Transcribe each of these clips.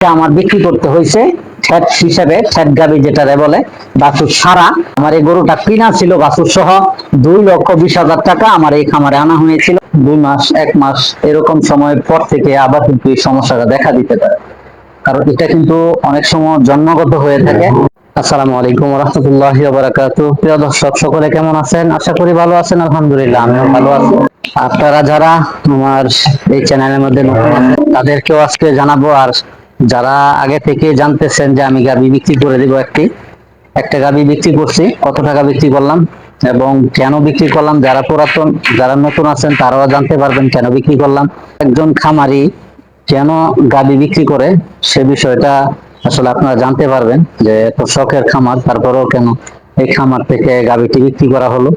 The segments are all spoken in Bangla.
আমার বিক্রি করতে হয়েছে ফ্যাট হিসাবে ফ্যাট গাবি যেটারে বলে, বাছুর সারা। আমার এই গরুটা কিনা ছিল বাছুর সহ, দুই লক্ষ বিশ হাজার টাকা আমার এই খামারে আনা হয়েছিল। দুই মাস, এক মাস এরকম সময়ের পর থেকে আবার কিন্তু এই সমস্যাটা দেখা দিতে পারে। কারণ এটা কিন্তু অনেক সময় জন্মগত হয়ে থাকে। আসসালামু আলাইকুম রহমতুল্লাহ বারাকাতু প্রিয় দর্শক, সকলে কেমন আছেন? আশা করি ভালো আছেন, আলহামদুলিল্লাহ, আমিও ভালো আছি। আপনারা যারা আমার এই চ্যানেলের মধ্যে তাদেরকেও আজকে জানাব আর যারা আগে থেকে জানতেছেন যে আমি গাবি বিক্রি করে দিব একটি, একটা গাবি বিক্রি করছি, কত টাকা বিক্রি করলাম এবং কেন বিক্রি করলাম, যারা পুরাতন, যারা নতুন আছেন, তারাও জানতে পারবেন কেন বিক্রি করলাম। একজন খামারি কেন গাবি বিক্রি করে, সে বিষয়টা আসলে আপনারা জানতে পারবেন যে এত শখের খামার, তারপরেও কেন এই খামার থেকে গাবিটি বিক্রি করা হলো,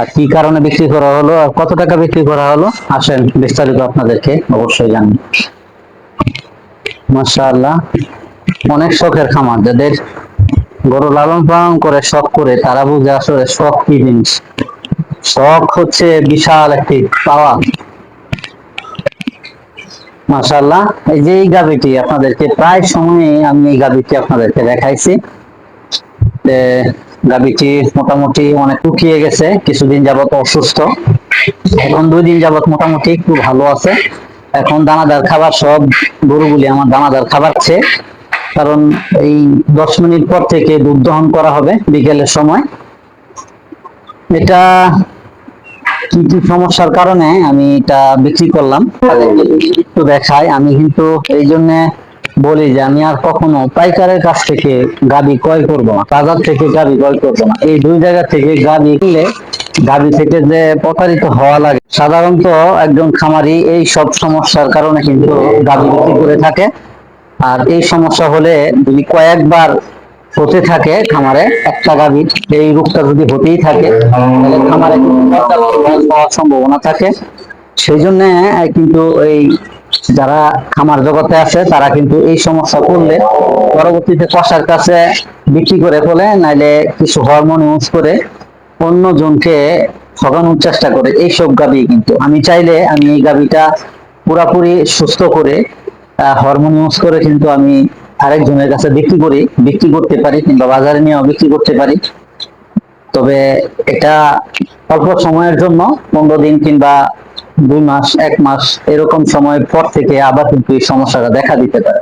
আর কি কারণে বিক্রি করা হলো, আর কত টাকা বিক্রি করা হলো, আসেন বিস্তারিত আপনাদেরকে অবশ্যই জানি মাশাআল্লাহ। অনেক শখের খামার। যাদের গরু লালন পালন করে, শখ করে, তারা বুঝে আসলে শখ কি জিনিস। শখ হচ্ছে বিশাল একটি পাওয়া মাশাআল্লাহ, এই যে এই গাবিটি আপনাদেরকে প্রায় সময়ে আমি এই গাবিটি আপনাদেরকে দেখাইছি। যে গাবিটি মোটামুটি অনেক শুকিয়ে গেছে, কিছুদিন যাবত অসুস্থ। এখন দুই দিন যাবত মোটামুটি একটু ভালো আছে। এখন দানাদার খাবার সব গরুগুলি আমার দানাদার খাবার খেয়ে, কারণ এই দশ মিনিট পর থেকে দুধ দহন করা হবে বিকেলের সময়। এটা কি কি সমস্যার কারণে আমি এটা বিক্রি করলাম। একটু দেখাই, আমি কিন্তু এই জন্য বলি যে আমি আর কখনো পাইকারের কাছ থেকে গাবি ক্রয় করব না, বাজার থেকে গাবি ক্রয় করব না। এই দুই জায়গা থেকে গাবি কিনলে গাবি থেকে যে প্রতারিত হওয়া লাগে, সাধারণত একজন খামারি এই সব সমস্যার কারণে কিন্তু গাবি বিক্রি করে থাকে। আর এই সমস্যা হলে যদি কয়েকবার হতে থাকে খামারে, একটা গাভী এই রোগটা যদি হতেই থাকে, তাহলে খামারে হওয়ার সম্ভাবনা থাকে। সেই জন্য কিন্তু এই যারা খামার জগতে আছে, তারা কিন্তু এই সমস্যা করলে পরবর্তীতে কষার কাছে বিক্রি করে ফেলে, নাইলে কিছু হরমোন ইউজ করে অন্য জনকে ঠকানোর চেষ্টা করে, এইসব গাবি কিন্তু। আমি চাইলে আমি এই গাবিটা পুরাপুরি সুস্থ করে হরমোন করে কিন্তু আমি আরেকজনের কাছে বিক্রি করি, বিক্রি করতে পারি কিংবা বাজারে নিয়েও বিক্রি করতে পারি। তবে এটা অল্প সময়ের জন্য, পনেরো দিন কিংবা দুই মাস, এক মাস, এরকম সময়ের পর থেকে আবার কিন্তু এই সমস্যাটা দেখা দিতে পারে।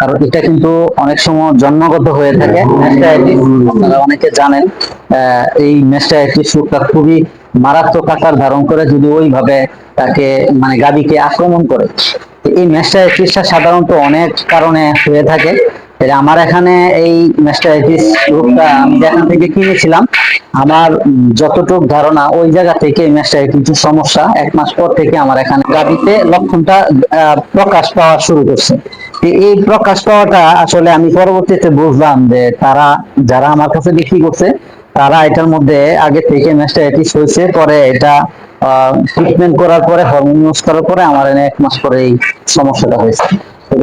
কারণ এটা কিন্তু অনেক সময় জন্মগত হয়ে থাকে। আপনারা অনেকে জানেন এই মেস্টাইটিস রোগটা খুবই মারাত্মক আকার ধারণ করে, যদি ওইভাবে তাকে মানে গাবিকে আক্রমণ করে। এই মেস্টাইটিসটা সাধারণত অনেক কারণে হয়ে থাকে। এর আমার এখানে এই মেস্টাইটিস রোগটা আমি যেখান থেকে কিনেছিলাম, আমার যতটুক ধারণা ওই জায়গা থেকে মেস্টাইটিস সমস্যা এক মাস পর থেকে আমার এখানে গাবিতে লক্ষণটা প্রকাশ পাওয়া শুরু করছে। এই প্রকাশ পাওয়াটা আসলে আমি পরবর্তীতে বুঝলাম যে তারা, যারা আমার কাছে বিক্রি করছে, তারা এটার মধ্যে আগে থেকে মেস্টাইটিস হয়েছে, পরে এটা ট্রিটমেন্ট করার পরে হরমোন ইউজ করার পরে আমার এক মাস পরে এই সমস্যাটা হয়েছে।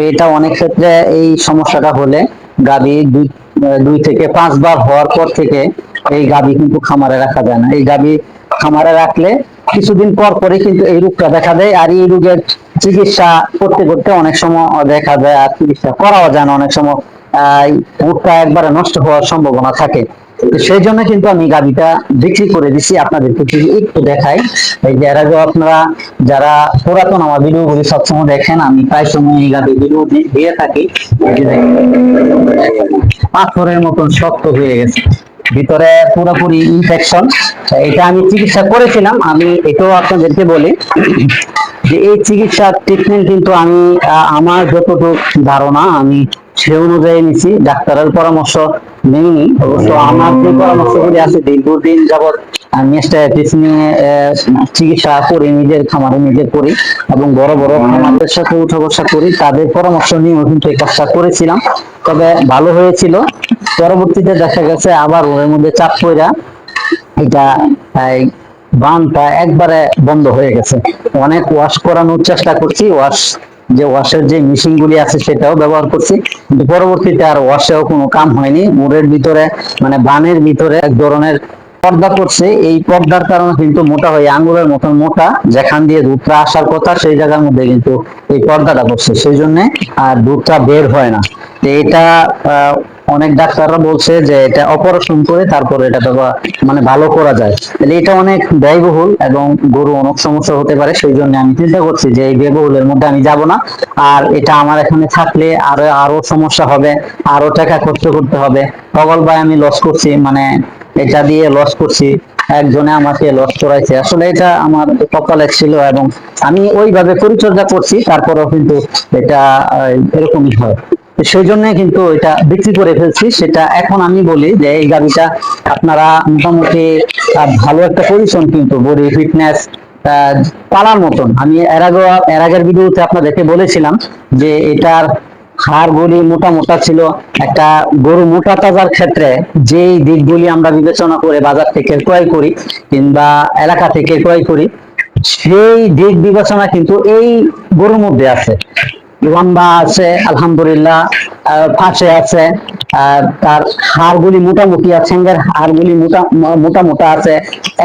এটা অনেক ক্ষেত্রে এই সমস্যাটা হলে গাভী দুই থেকে পাঁচবার হওয়ার পর থেকে এই গাভী কিন্তু খামারে রাখা যায় না। এই গাভী খামারে রাখলে কিছুদিন পর পরে কিন্তু এই রোগটা দেখা দেয় আর এই রোগের চিকিৎসা করতে করতে অনেক সময় দেখা যায় আর চিকিৎসা করাও যায় না। অনেক সময়, আহ একবারে নষ্ট হওয়ার সম্ভাবনা থাকে। সেই জন্য কিন্তু আমি গাভিটা বিক্রি করে দিছি আপনাদেরকে একটু দেখাই। এই যে আগেও আপনারা যারা পুরাতন আমার ভিডিও গুলি সবসময় দেখেন, আমি প্রায় সময় এই গাভি ভিডিও দিয়ে থাকি। পাথরের মতন শক্ত হয়ে গেছে। ভিতরে পুরোপুরি ইনফেকশন এটা আমি চিকিৎসা করেছিলাম। আমি এটাও আপনাদেরকে বলি যে এই চিকিৎসা ট্রিটমেন্ট কিন্তু আমি আমার যতটুকু ধারণা আমি সে অনুযায়ী নিছি। ডাক্তারের পরামর্শ অবশ্য আমার যে পরামর্শগুলি আছে আমি নিয়ে চিকিৎসা করি, নিজের খামারে নিজে করি এবং বড় বড় খামারদের সাথে উঠা বসা করি, তাদের পরামর্শ কিন্তু এই কাজটা করেছিলাম। তবে ভালো হয়েছিল। পরবর্তীতে দেখা গেছে আবার ওর মধ্যে চাপ পড়া এটা বানটা একবারে বন্ধ হয়ে গেছে। অনেক ওয়াশ করানোর চেষ্টা করছি, ওয়াশ যে ওয়াশের যে মেশিন গুলি আছে সেটাও ব্যবহার করছি। কিন্তু পরবর্তীতে আর ওয়াশেও কোনো কাম হয়নি। মোড়ের ভিতরে মানে বানের ভিতরে এক ধরনের পর্দা করছে এই পর্দার কারণে কিন্তু মোটা হয়ে আঙ্গুলের মতন মোটা, যেখান দিয়ে দুধটা আসার কথা সেই জায়গার মধ্যে কিন্তু এই পর্দাটা করছে সেই জন্য আর দুধটা বের হয় না। এটা অনেক ডাক্তাররা বলছে যে এটা অপারেশন করে তারপরে এটা মানে ভালো করা যায়। তাহলে এটা অনেক ব্যয়বহুল এবং গরু অনেক সমস্যা হতে পারে সেই জন্য আমি চিন্তা করছি যে এই ব্যয়বহুলের মধ্যে আমি যাব না। আর এটা আমার এখানে থাকলে আরও আরও সমস্যা হবে, আরও টাকা খরচ করতে হবে। সকল ভাই আমি লস করছি মানে এটা দিয়ে লস করছি। একজনে আমাকে লস করাইছে। আসলে এটা আমার কপালে ছিল এবং আমি ওইভাবে পরিচর্যা করছি, তারপরেও কিন্তু এটা এরকমই হয়। সেই জন্য কিন্তু এটা বিক্রি করে ফেলছি। সেটা এখন আমি বলি যে এই গাড়িটা আপনারা মোটামুটি ভালো একটা পজিশন কিন্তু বডি ফিটনেস পালার মতন। আমি এর আগে এর আগের ভিডিওতে আপনাদেরকে বলেছিলাম যে এটার হাড় গুলি মোটা মোটা ছিল। একটা গরু মোটা তাজার ক্ষেত্রে যেই দিকগুলি আমরা বিবেচনা করে বাজার থেকে ক্রয় করি কিংবা এলাকা থেকে ক্রয় করি, সেই দিক বিবেচনা কিন্তু এই গরুর মধ্যে আছে। লম্বা আছে, আলহামদুলিল্লাহ পাশে আছে তার হাড়গুলি মোটামুটি আছে ঠ্যাঙ্গের হাড়গুলি মোটা মোটা আছে।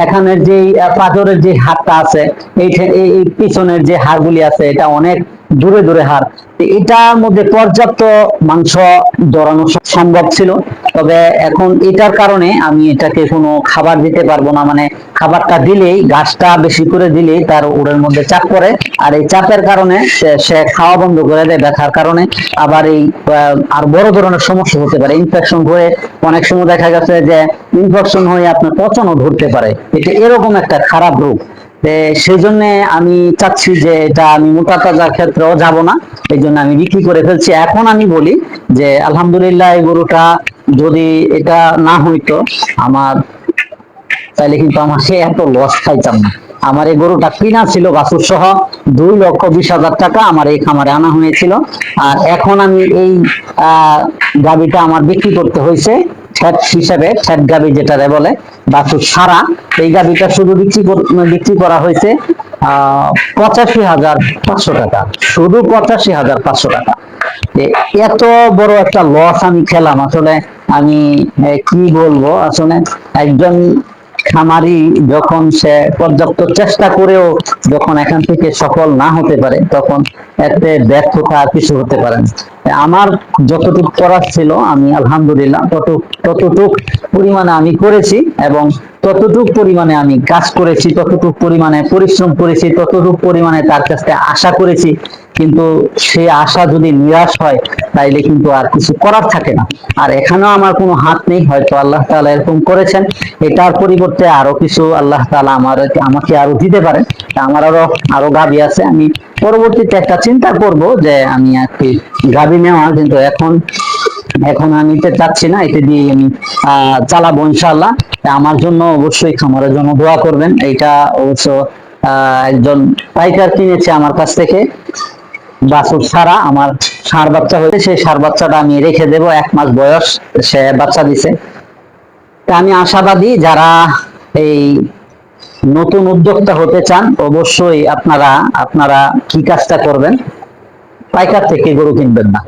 এখানের যে পাথরের যে হাড়টা আছে এই পিছনের যে হাড়গুলি আছে, এটা অনেক দূরে দূরে তো এটার মধ্যে পর্যাপ্ত মাংস দরানো স- সম্ভব ছিল। তবে এখন এটার কারণে আমি এটাকে কোনো খাবার দিতে পারব না। মানে খাবারটা দিলেই, গাছটা বেশি করে দিলেই তার উড়ের মধ্যে চাপ পড়ে। আর এই চাপের কারণে সে খাওয়া বন্ধ করে দেয় ব্যথার কারণে। আবার এই আর বড় ধরনের সমস্যা হতে পারে। ইনফেকশন হয়ে অনেক সময় দেখা গেছে যে ইনফেকশন হয়ে আপনার পচনও ধরতে পারে। এটা এরকম একটা খারাপ রোগ। তে সেই জন্য আমি চাচ্ছি যে এটা আমি মোটা তাজার ক্ষেত্রেও যাব না এই জন্য আমি বিক্রি করে ফেলছি। এখন আমি বলি যে আলহামদুলিল্লাহ এই গরুটা যদি এটা না হইতো আমার তাহলে কিন্তু আমাকে এত লস খাইতাম না। আমার এই গরুটা কিনা ছিল বাছুর সহ দুই লক্ষ বিশ হাজার টাকা আমার এই খামারে আনা হয়েছিল। আর এখন আমি এই আহ, গাবিটা আমার বিক্রি করতে হয়েছে ফ্যাট হিসাবে ফ্যাট গাবি যেটা বলে বাছুর সারা, এই গাবিটা শুধু বিক্রি বিক্রি করা হয়েছে পঁচাশি হাজার পাঁচশো টাকা। শুধু পঁচাশি হাজার পাঁচশো টাকা। এত বড় একটা লস আমি খেলাম। আসলে আমি কি বলব? আসলে একজন খামারি যখন সে পর্যাপ্ত চেষ্টা করেও যখন এখান থেকে সফল না হতে পারে, তখন এতে ব্যর্থতা কিছু হতে পারে আমার যতটুকু করার ছিল, আমি আলহামদুলিল্লাহ তত ততটুক পরিমাণে আমি করেছি এবং ততটুক পরিমাণে আমি কাজ করেছি, ততটুক পরিমাণে পরিশ্রম করেছি, ততটুক পরিমাণে তার কাছ আশা করেছি কিন্তু সে আশা যদি নিরাশ হয় তাইলে কিন্তু আর কিছু করার থাকে না। আর এখানেও আমার কোনো হাত নেই হয়তো আল্লাহ তাআলা এরকম করেছেন। এটার পরিবর্তে আরও কিছু আল্লাহ তাআলা আমার আমাকে আরও দিতে পারেন। তা আমার আরও আরও গাবি আছে। আমি পরবর্তীতে একটা চিন্তা করব যে আমি একটি গাবি নেওয়া কিন্তু এখন এখন আমি চাচ্ছি না এটা দিয়ে আমি আহ, চালাবো ইনশাল্লাহ আমার জন্য অবশ্যই খামারের জন্য দোয়া করবেন। এইটা অবশ্য আহ, একজন পাইকার কিনেছে আমার কাছ থেকে। বাছুর ছাড়া আমার ষাঁড় বাচ্চা হয়েছে, সেই ষাঁড় বাচ্চাটা আমি রেখে দেব, এক মাস বয়স সে বাচ্চা দিছে। তা আমি আশাবাদী যারা এই নতুন উদ্যোক্তা হতে চান, অবশ্যই আপনারা আপনারা কি কাজটা করবেন? পাইকার থেকে গরু কিনবেন না।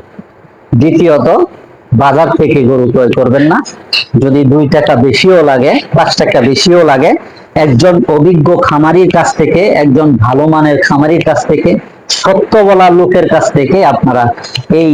দ্বিতীয়ত, বাজার থেকে গরু ক্রয় করবেন না। যদি দুই টাকা বেশিও লাগে, পাঁচ টাকা বেশিও লাগে, একজন অভিজ্ঞ খামারির কাছ থেকে, একজন ভালো মানের খামারির কাছ থেকে সত্য বলা লোকের কাছ থেকে আপনারা এই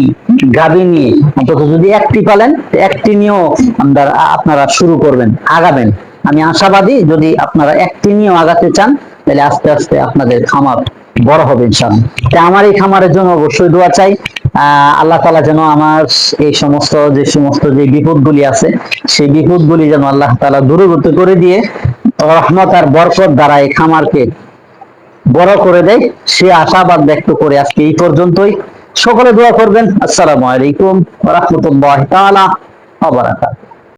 গাবি নিয়ে অন্তত যদি একটি পালেন একটি নিয়েও আপনারা আপনারা শুরু করবেন আগাবেন। আমি আশাবাদী যদি আপনারা একটি নিয়েও আগাতে চান তাহলে আস্তে আস্তে আপনাদের খামার বড় হবে ইনশাআল্লাহ। তা আমার এই খামারের জন্য অবশ্যই দোয়া চাই। আহ, আল্লাহ তালা যেন আমার এই সমস্ত যে সমস্ত যে বিপদগুলি আছে সেই বিপদগুলি যেন আল্লাহ তালা দূরীভূত করে দিয়ে রহমত আর বরকত দ্বারা এই খামারকে বড় করে দেয়। সে আশাবাদ ব্যক্ত করে আজকে এই পর্যন্তই। সকলে দোয়া করবেন। আসসালামু আলাইকুম রহমতুল্লাহ তাআলা ওয়া বারাকাতুহু।